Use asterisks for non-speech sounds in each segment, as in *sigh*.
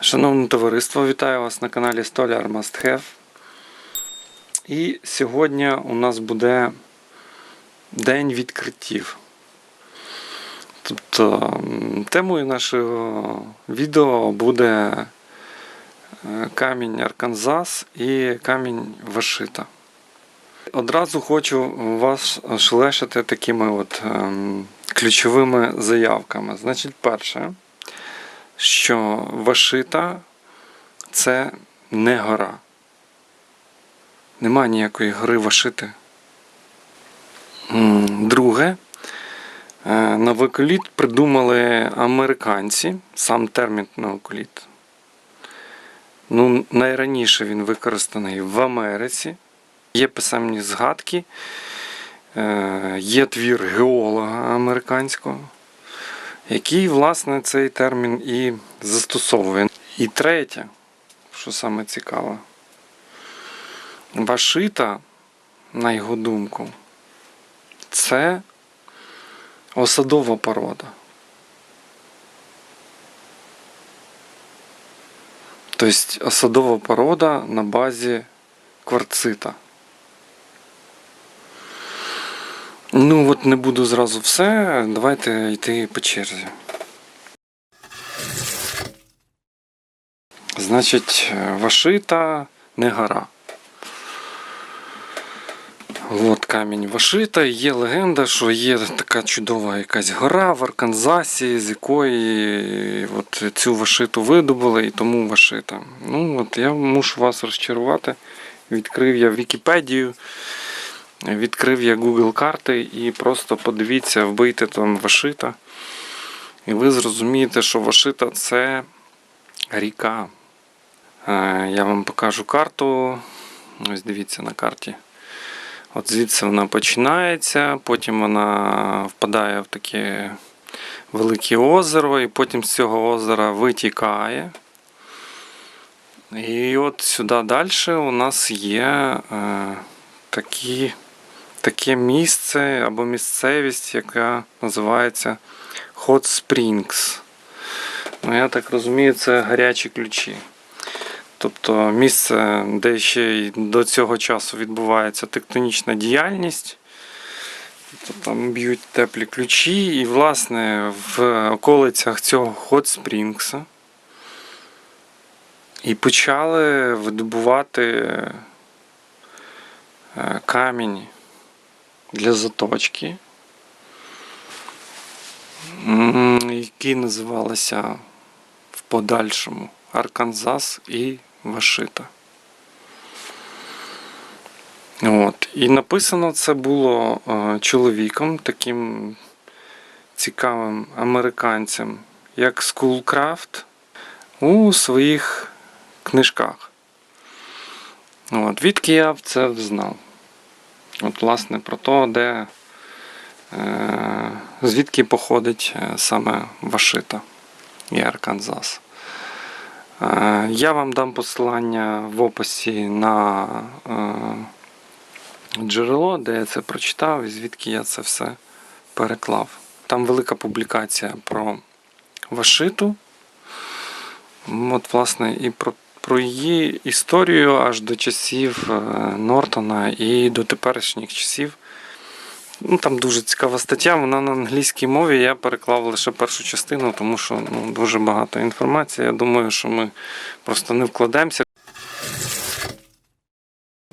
Шановне товариство, вітаю вас на каналі Столяр Must Have. І сьогодні у нас буде день відкриттів. Тобто темою нашого відео буде е, камінь Арканзас і камінь Вашита. Одразу хочу вас ошелешити такими от ем, ключовими заявками. Значить, перше що Вашита це не гора. Нема ніякої гори Вашити. Друге, е, новоколіт придумали американці, сам термін новоколіт. Ну, найраніше він використаний в Америці. Є писемні згадки, е, є твір геолога американського який, власне, цей термін і застосовує. І третє, що саме цікаве, Вашита, на його думку, це осадова порода. Тобто осадова порода на базі кварцита. Ну, от не буду зразу все. Давайте йти по черзі. Значить, Вашита не гора. От камінь Вашита. Є легенда, що є така чудова якась гора в Арканзасі, з якої от цю Вашиту видобули, і тому Вашита. Ну, от я мушу вас розчарувати. Відкрив я Вікіпедію. Відкрив я Google карти і просто подивіться, вбийте там Вашита. І ви зрозумієте, що Вашита це ріка. Е, Я вам покажу карту. Ось дивіться на карті. От звідси вона починається, потім вона впадає в таке велике озеро, і потім з цього озера витікає. І от сюди далі у нас є е, такі таке місце або місцевість, яка називається Hot Springs. Ну, я так розумію, це гарячі ключі. Тобто місце, де ще й до цього часу відбувається тектонічна діяльність. Тобто там б'ють теплі ключі, і, власне, в околицях цього Hot Springs і почали видобувати е, камінь для заточки, які називалися в подальшому Арканзас і Вашита. От. І написано це було е, чоловіком, таким цікавим американцем, як Schoolcraft у своїх книжках. От. Відки я це знав. От, власне, про те, де, е, звідки походить е, саме Вашита і Арканзас. Е, я вам дам посилання в описі на джерело, де я це прочитав і звідки я це все переклав. Там велика публікація про Вашиту. От, власне, і про про її історію аж до часів е, Нортона і до теперішніх часів. Ну, Там дуже цікава стаття, вона на англійській мові. Я переклав лише першу частину, тому що ну, дуже багато інформації. Я думаю, що ми просто не вкладемося.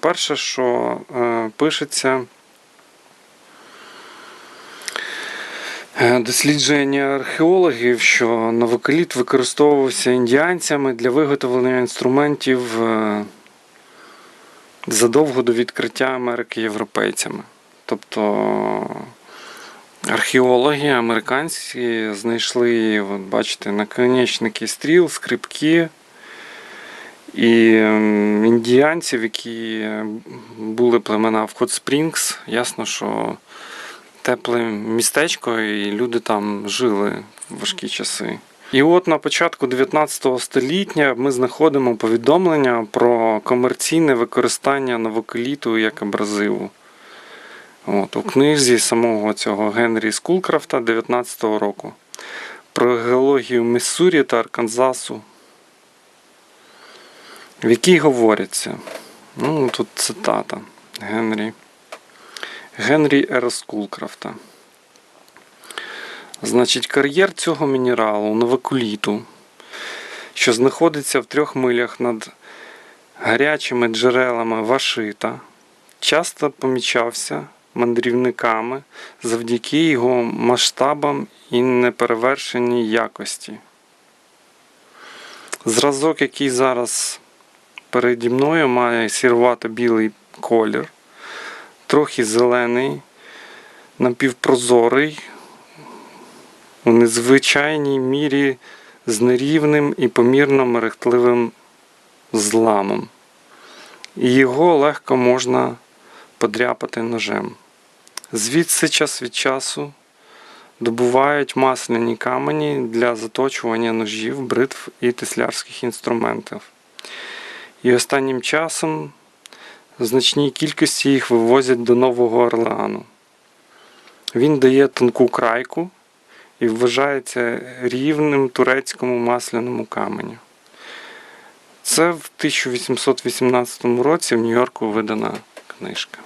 Перше, що е, пишеться. Дослідження археологів, що новокаліт використовувався індіанцями для виготовлення інструментів е, задовго до відкриття Америки європейцями. Тобто археологи американські знайшли, от бачите, наконечники стріл, скрипки. І індіанців, які були племена в Хот Спрінгс, ясно, що тепле містечко, і люди там жили в важкі часи. І от на початку 19 століття ми знаходимо повідомлення про комерційне використання новоколіту як абразиву. От, У книзі самого цього Генрі Скулкрафта 19-го року про геологію Міссурі та Арканзасу. в якій говориться. Ну, тут цитата Генрі. Генрі Р. Скулкрафта. Значить, кар'єр цього мінералу новокуліту, що знаходиться в трьох милях над гарячими джерелами Вашита, часто помічався мандрівниками завдяки його масштабам і неперевершеній якості. Зразок, який зараз переді мною, має сірувато-білий колір, трохи зелений, напівпрозорий, у незвичайній мірі з нерівним і помірно мерехтливим зламом. І його легко можна подряпати ножем. Звідси час від часу добувають масляні камені для заточування ножів, бритв і теслярських інструментів. І останнім часом значній кількості їх вивозять до Нового Орлеану. Він дає тонку крайку і вважається рівним турецькому масляному каменю. Це в 1818 році в Нью-Йорку видана книжка.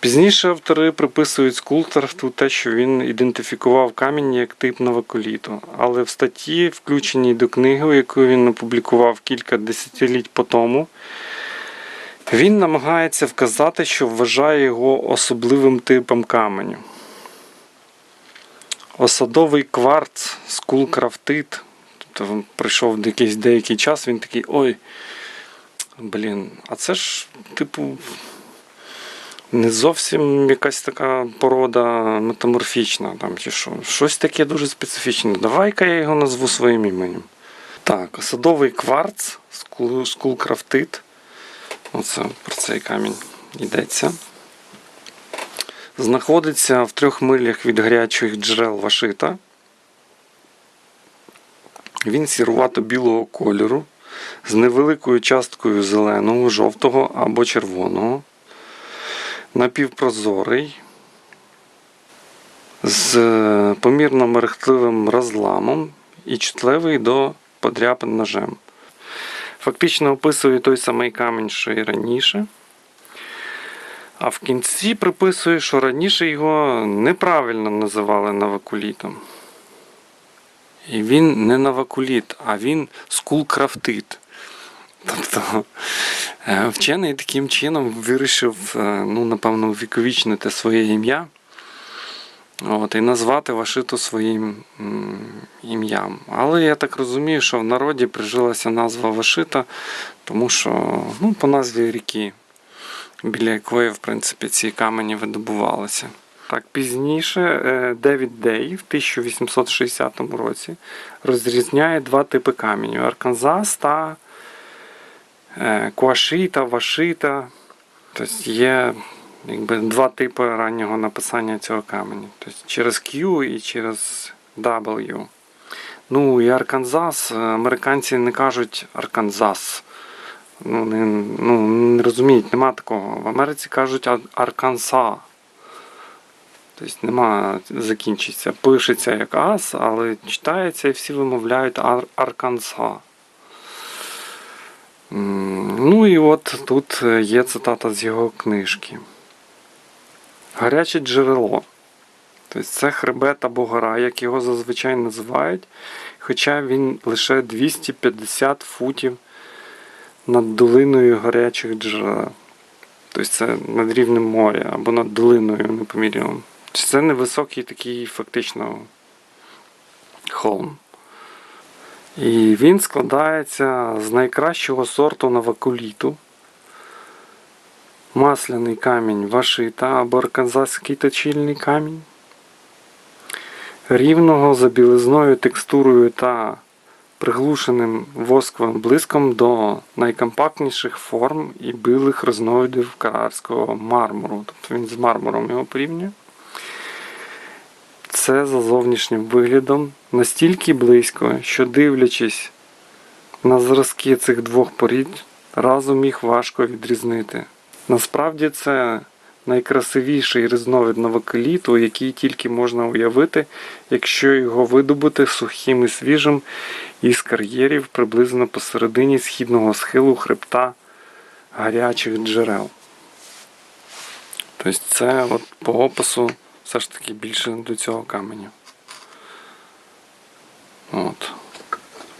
Пізніше автори приписують скульпторству те, що він ідентифікував камінь як тип новоколіту, але в статті, включеній до книги, яку він опублікував кілька десятиліть по тому, він намагається вказати, що вважає його особливим типом каменю. Осадовий кварц, скулкрафтит. Тобто прийшов якийсь деякий час, він такий, ой, блін, а це ж, типу, не зовсім якась така порода метаморфічна там, чи що. Щось таке дуже специфічне. Давай-ка я його назву своїм іменем. Так, осадовий кварц, скул- скулкрафтит. Оце про цей камінь йдеться. Знаходиться в трьох милях від гарячих джерел Вашита. Він сірувато-білого кольору з невеликою часткою зеленого, жовтого або червоного, напівпрозорий, з е, помірно мерехтливим розламом і чутливий до подряпин ножем. Фактично описує той самий камінь, що і раніше. А в кінці приписує, що раніше його неправильно називали навакулітом. І він не навакуліт, а він скулкрафтит. Тобто е, вчений таким чином вирішив, е, ну, напевно, увіковічнити своє ім'я от, і назвати Вашиту своїм ім'ям. Але я так розумію, що в народі прижилася назва Вашита, тому що ну, по назві ріки, біля якої, в принципі, ці камені видобувалися. Так, пізніше е, Девід Дей в 1860 році розрізняє два типи каменю: Арканзас та е, Куашита, Вашита. Тобто є якби, два типи раннього написання цього каменю. Тобто через Q і через W. Ну і Арканзас, е, американці не кажуть Арканзас. Ну, не, ну, не розуміють, нема такого. В Америці кажуть Ар- Арканса. Тобто нема закінчиться. Пишеться як ас, але читається і всі вимовляють Ар- Арканса. Ну і от тут е, є цитата з його книжки. Гаряче джерело. Тобто це хребет або гора, як його зазвичай називають, хоча він лише 250 футів над долиною гарячих джерел. Тобто це над рівнем моря або над долиною непоміряним. Це невисокий такий фактично холм. І він складається з найкращого сорту навакуліту. Масляний камінь вашита або арканзаський точильний камінь. Рівного за білизною текстурою та приглушеним восковим блиском до найкомпактніших форм і білих різновидів карарського мармуру. Тобто він з мармуром його порівнює. Це за зовнішнім виглядом настільки близько, що дивлячись на зразки цих двох порід, разом їх важко відрізнити. Насправді це найкрасивіший різновид новокаліту, який тільки можна уявити, якщо його видобути сухим і свіжим із кар'єрів приблизно посередині східного схилу хребта гарячих джерел. Тобто це от по опису все ж таки більше до цього каменю. От.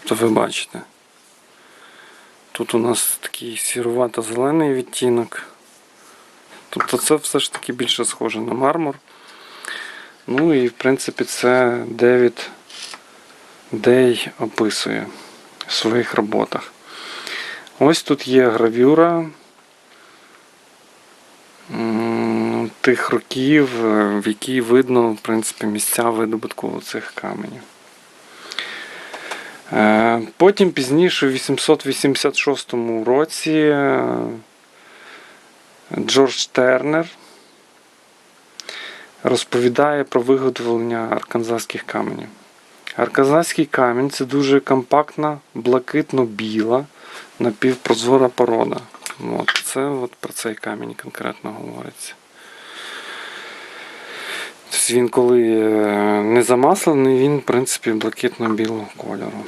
То ви бачите. Тут у нас такий сірувато-зелений відтінок. Тобто це все ж таки більше схоже на мармур. Ну і в принципі це Девід Дей описує в своїх роботах. Ось тут є гравюра тих років, е, в якій видно в принципі, місця видобутку цих каменів. Е, Потім пізніше, у 886 році, е, Джордж Тернер розповідає про виготовлення арканзаських каменів. Арканзаський камінь це дуже компактна, блакитно-біла, напівпрозора порода. От, це от про цей камінь конкретно говориться. Тобто він коли е, не замаслений, він, в принципі, блакитно-білого кольору.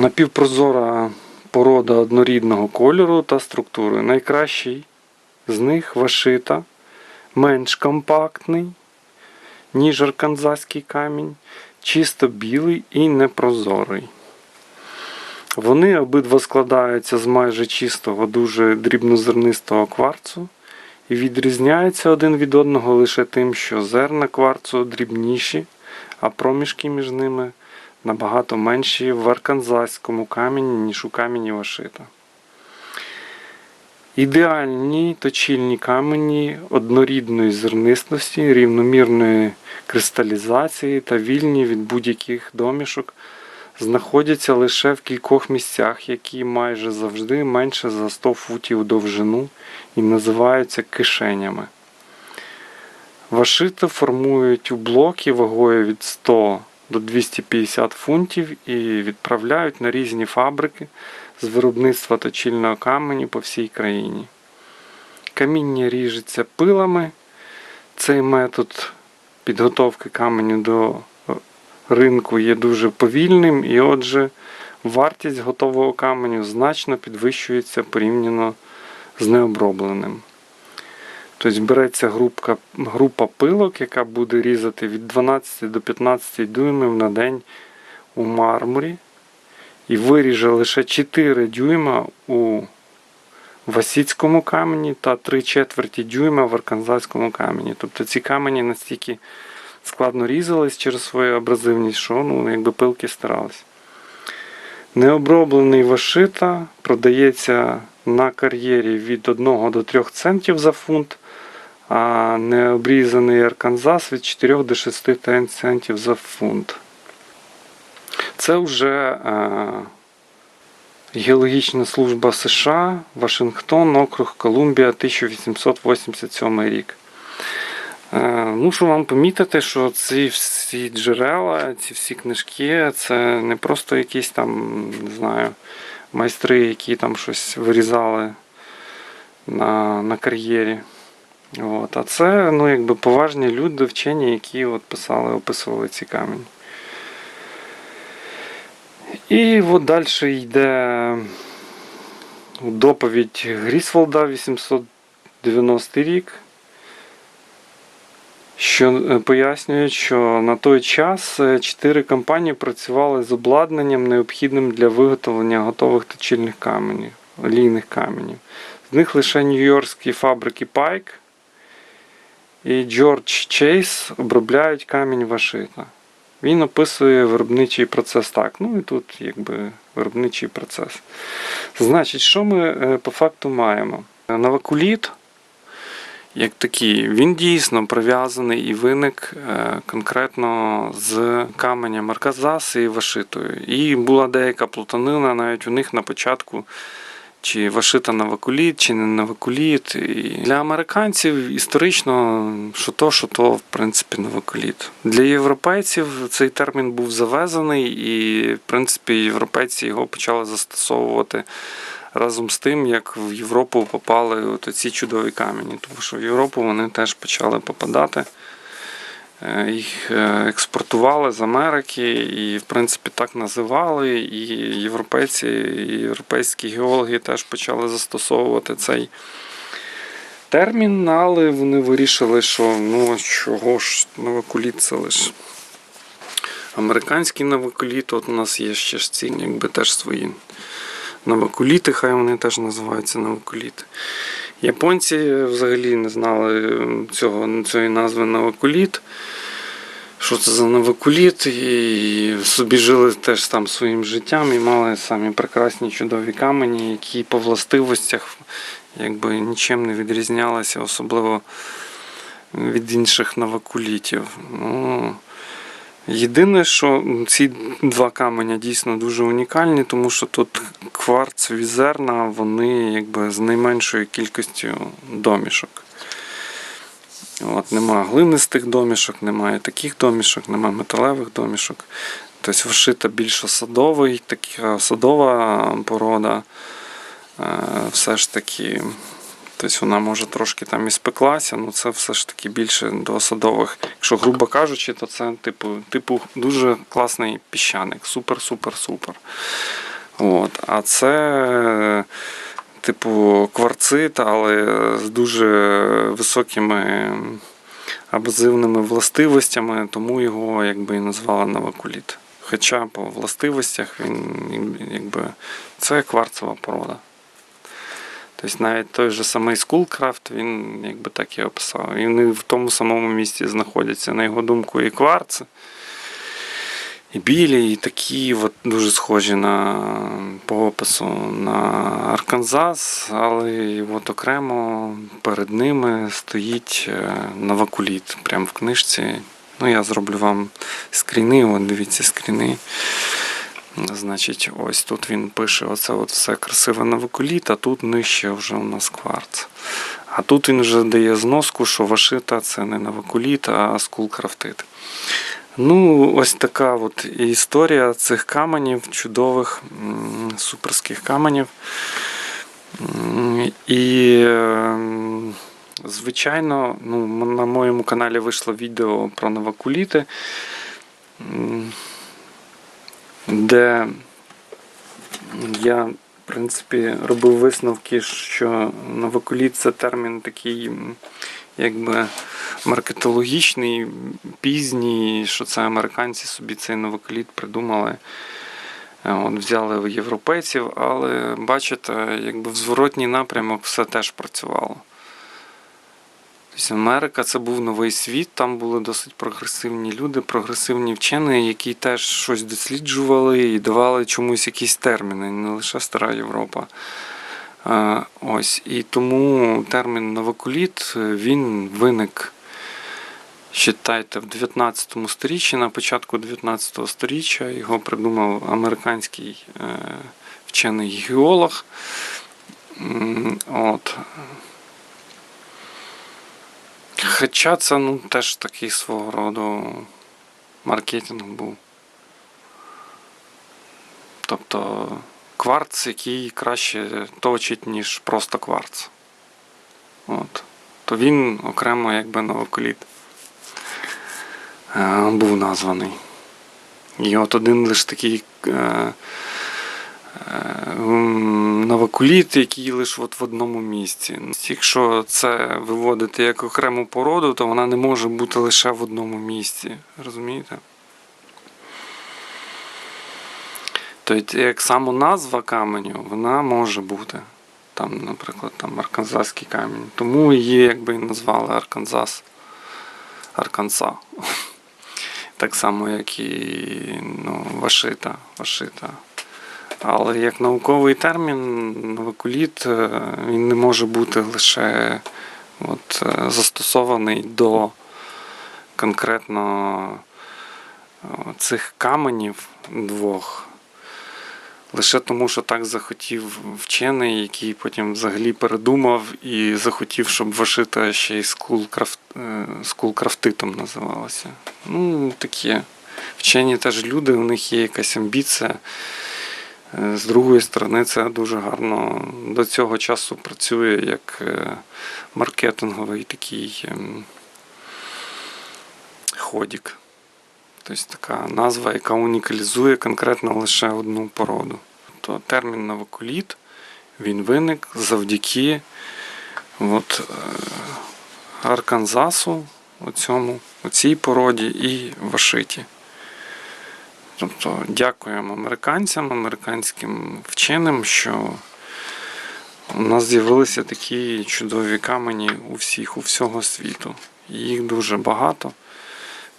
Напівпрозора порода однорідного кольору та структури. Найкращий з них вашита, менш компактний, ніж арканзаський камінь, чисто білий і непрозорий. Вони обидва складаються з майже чистого, дуже дрібнозернистого кварцу і відрізняються один від одного лише тим, що зерна кварцу дрібніші, а проміжки між ними набагато менші в арканзаському камені, ніж у камені вашита. Ідеальні точильні камені однорідної зернистості, рівномірної кристалізації та вільні від будь-яких домішок знаходяться лише в кількох місцях, які майже завжди менше за 100 футів довжину і називаються кишенями. Вашити формують у блоки вагою від 100 до 250 фунтів і відправляють на різні фабрики з виробництва точильного каменю по всій країні. Каміння ріжеться пилами. Цей метод підготовки каменю до ринку є дуже повільним, і отже, вартість готового каменю значно підвищується порівняно з необробленим. Тобто береться групка, група пилок, яка буде різати від 12 до 15 дюймів на день у мармурі, і виріже лише 4 дюйма у васіцькому камені та 3 четверті дюйма в арканзаському камені. Тобто ці камені настільки складно різались через свою абразивність, що ну, якби пилки старались. Необроблений вашита продається на кар'єрі від 1 до 3 центів за фунт, необрізаний арканзас від 4 до 6 центів за фунт. Це вже е, Геологічна служба США, Вашингтон, округ Колумбія, 1887 рік. Е, Мушу вам помітити, що ці всі джерела, ці всі книжки, це не просто якісь там, не знаю, майстри, які там щось вирізали на, на кар'єрі. От. А це ну, якби поважні люди, вчені, які от писали, описували ці камені. І от далі йде доповідь Грісволда 890 рік, що е, пояснює, що на той час е, чотири компанії працювали з обладнанням, необхідним для виготовлення готових точильних каменів, олійних каменів. З них лише нью-йоркські фабрики Pike і Джордж Чейз обробляють камінь вашита. Він описує виробничий процес так. Ну і тут якби виробничий процес. Значить, що ми е, по факту маємо? Новокуліт, як такий, він дійсно прив'язаний і виник е, конкретно з каменем Арказас і Вашитою. І була деяка плутанина навіть у них на початку. Чи Вашита Новокуліт, чи не Новокуліт. І для американців історично, що то, що то, в принципі, Новокуліт. Для європейців цей термін був завезений, і, в принципі, європейці його почали застосовувати разом з тим, як в Європу попали от ці чудові камені. Тому що в Європу вони теж почали попадати. Е, Їх е, експортували з Америки і, в принципі, так називали. І європейці, і європейські геологи теж почали застосовувати цей термін, але вони вирішили, що ну чого ж новокуліт це лише американський новокуліт. От у нас є ще ж ці, якби теж свої новокуліти, хай вони теж називаються новокуліти. Японці взагалі не знали цього, цієї назви новокуліт. Що це за новокуліт, і собі жили теж там своїм життям і мали самі прекрасні чудові камені, які по властивостях якби нічим не відрізнялися, особливо від інших новокулітів. Ну, єдине, що ці два каменя дійсно дуже унікальні, тому що тут кварцеві зерна, вони якби з найменшою кількістю домішок. От, нема глинистих домішок, немає таких домішок, немає металевих домішок. Тобто вишита більш осадовий, така осадова порода. Е, Все ж таки, тобто вона може трошки там і спеклася, але це все ж таки більше до осадових. Якщо грубо кажучи, то це типу, типу дуже класний піщаник. Супер-супер-супер. А це типу кварцит, але з дуже високими абразивними властивостями, тому його якби і назвали новокуліт. Хоча по властивостях він якби це кварцева порода. Тобто навіть той же самий Скулкрафт, він якби так і описав. І вони в тому самому місці знаходяться, на його думку, і кварци, і білі, і такі от дуже схожі на по опису на Арканзас, але от окремо перед ними стоїть е, новокуліт. Прямо в книжці. Ну, я зроблю вам скріни, от дивіться скріни. Значить, ось тут він пише оце от все красиве новокуліт, а тут нижче вже у нас кварц. А тут він вже дає зноску, що вашита це не новокуліт, а скулкрафтит. Ну, ось така от історія цих каменів, чудових суперських каменів. І, ем, звичайно, ну, на моєму каналі вийшло відео про новокуліти, м, де я, в принципі, робив висновки, що новокуліт це термін такий, якби маркетологічний, пізній, що це американці собі цей новокуліт придумали. Е, От, взяли в європейців, але бачите, якби в зворотній напрямок все теж працювало. Тобто Америка це був новий світ, там були досить прогресивні люди, прогресивні вчені, які теж щось досліджували і давали чомусь якісь терміни, не лише стара Європа. Е, Ось. І тому термін новокуліт е, він виник, считайте, в 19 сторіччі, на початку 19 сторіччя його придумав американський е, вчений геолог. От. Хоча це ну, теж такий свого роду маркетинг був. Тобто кварц, який краще точить, ніж просто кварц. От. То він окремо якби новоколіт е, був названий. І от один лише такий м, новокуліт, який лише от в одному місці. Якщо це виводити як окрему породу, то вона не може бути лише в одному місці. Розумієте? Тобто, як сама назва каменю, вона може бути. Там, наприклад, там Арканзаський камінь. Тому її якби і назвали Арканзас. Арканса. *laughs* Так само, як і ну, Вашита. Вашита. Але як науковий термін, новокуліт е, він не може бути лише от, е, застосований до конкретно е, цих каменів двох. Лише тому, що так захотів вчений, який потім взагалі передумав і захотів, щоб Вашита ще й скулкрафт, скулкрафтитом називалася. Ну, таке. Вчені теж люди, у них є якась амбіція. Е, З другої сторони, це дуже гарно до цього часу працює як е, маркетинговий такий ем, ходік. Тобто така назва, яка унікалізує конкретно лише одну породу. То термін навоколіт він виник завдяки от, е, Арканзасу, оцьому, оцій породі і Вашиті. Тобто дякуємо американцям, американським вченим, що у нас з'явилися такі чудові камені у всіх, у всього світу. Їх дуже багато.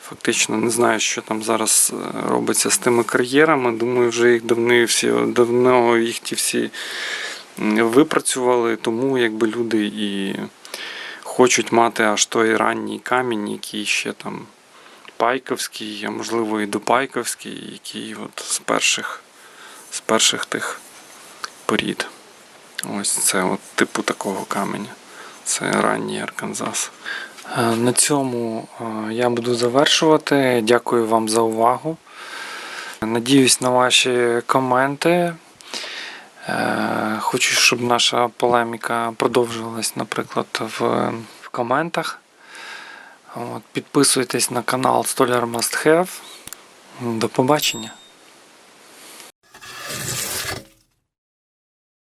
Фактично не знаю, що там зараз е, робиться з тими кар'єрами. Думаю, вже їх давно всі давно їх ті всі випрацювали, тому якби люди і хочуть мати аж той ранній камінь, який ще там пайковський, а можливо і допайковський, який от з перших, з перших тих порід. Ось це от типу такого каменя. Це ранній Арканзас. Е, На цьому е, я буду завершувати. Дякую вам за увагу. Надіюсь на ваші коменти. Е, Хочу, щоб наша полеміка продовжилась, наприклад, в коментах. Підписуйтесь на канал Stolar Must Have. До побачення.